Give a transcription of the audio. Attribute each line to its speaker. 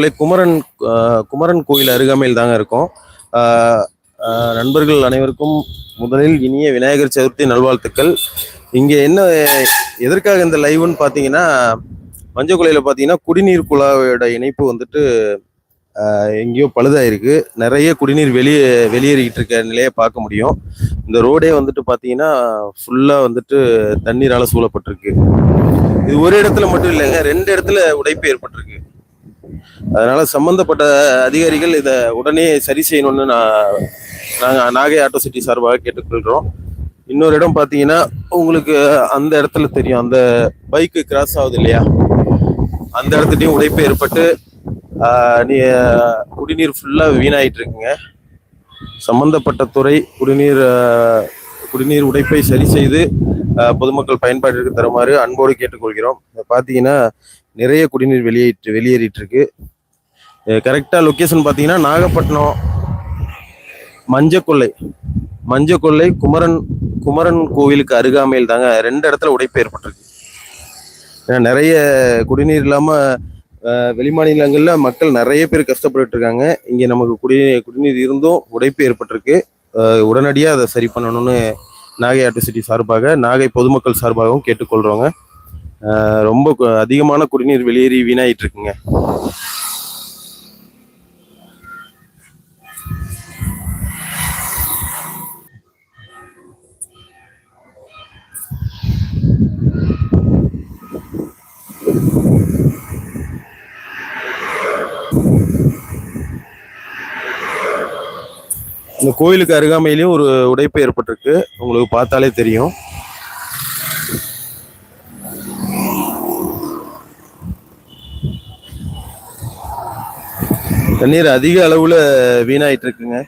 Speaker 1: பிள்ளை குமரன் குமரன் கோயில் அருகாமையில் தாங்க இருக்கோம். நண்பர்கள் அனைவருக்கும் முதலில் இனிய விநாயகர் சதுர்த்தி நல்வாழ்த்துக்கள். இங்கே என்ன எதற்காக இந்த லைவ்னு பார்த்தீங்கன்னா மஞ்சக்குலையில் பார்த்தீங்கன்னா குடிநீர் குழாயோட இணைப்பு வந்துட்டு எங்கேயோ பழுதாயிருக்கு. நிறைய குடிநீர் வெளியே வெளியேறிக்கிட்டு இருக்க நிலையை பார்க்க முடியும். இந்த ரோடே வந்துட்டு பார்த்தீங்கன்னா ஃபுல்லாக வந்துட்டு தண்ணீரால் சூழப்பட்டிருக்கு. இது ஒரு இடத்துல மட்டும் இல்லைங்க ரெண்டு இடத்துல உடைப்பு ஏற்பட்டிருக்கு. அதனால சம்பந்தப்பட்ட அதிகாரிகள் இதை உடனே சரி செய்யணும்னு நான் நாங்கள் நாகை ஆட்டோ சிட்டி சார்பாக கேட்டுக்கொள்கிறோம். இன்னொரு இடம் பார்த்தீங்கன்னா உங்களுக்கு அந்த இடத்துல தெரியும். அந்த பைக்கு கிராஸ் ஆகுது இல்லையா? அந்த இடத்துலையும் உடைப்பு ஏற்பட்டு ஆஹ், நீ குடிநீர் ஃபுல்லாக வீணாயிட்டு இருக்குங்க சம்பந்தப்பட்ட துறை குடிநீர் குடிநீர் உடைப்பை சரி செய்து பொதுமக்கள் பயன்பாட்டிற்கு தருமாறு அன்போடு கேட்டுக்கொள்கிறோம். பார்த்தீங்கன்னா நிறைய குடிநீர் வெளியேற்று வெளியேறிட்டு இருக்கு கரெக்டாக லொக்கேஷன் பார்த்தீங்கன்னா நாகப்பட்டினம் மஞ்சக்கொள்ளை மஞ்சக்கொள்ளை குமரன் குமரன் கோவிலுக்கு அருகாமையில் தாங்க ரெண்டு இடத்துல உடைப்பு ஏற்பட்டிருக்கு. ஏன்னா நிறைய குடிநீர் இல்லாமல் வெளிமாநிலங்களில் மக்கள் நிறைய பேர் கஷ்டப்பட்டு இருக்காங்க. இங்கே நமக்கு குடிநீர் குடிநீர் இருந்தும் உடைப்பு ஏற்பட்டிருக்கு. உடனடியாக அதை சரி பண்ணணும்னு நாகை ஆர்டிசிட்டி சார்பாக நாகை பொதுமக்கள் சார்பாகவும் கேட்டுக்கொள்கிறோங்க ரொம்ப அதிகமான குடிநீர் வெளியேறி வீணாயிட்டு இருக்குங்க இந்த கோயிலுக்கு அருகாமையிலையும் ஒரு உடைப்பு ஏற்பட்டிருக்கு. உங்களுக்கு பார்த்தாலே தெரியும். தண்ணீர் அதிக அளவில் வீணாயிட்டு இருக்குங்க.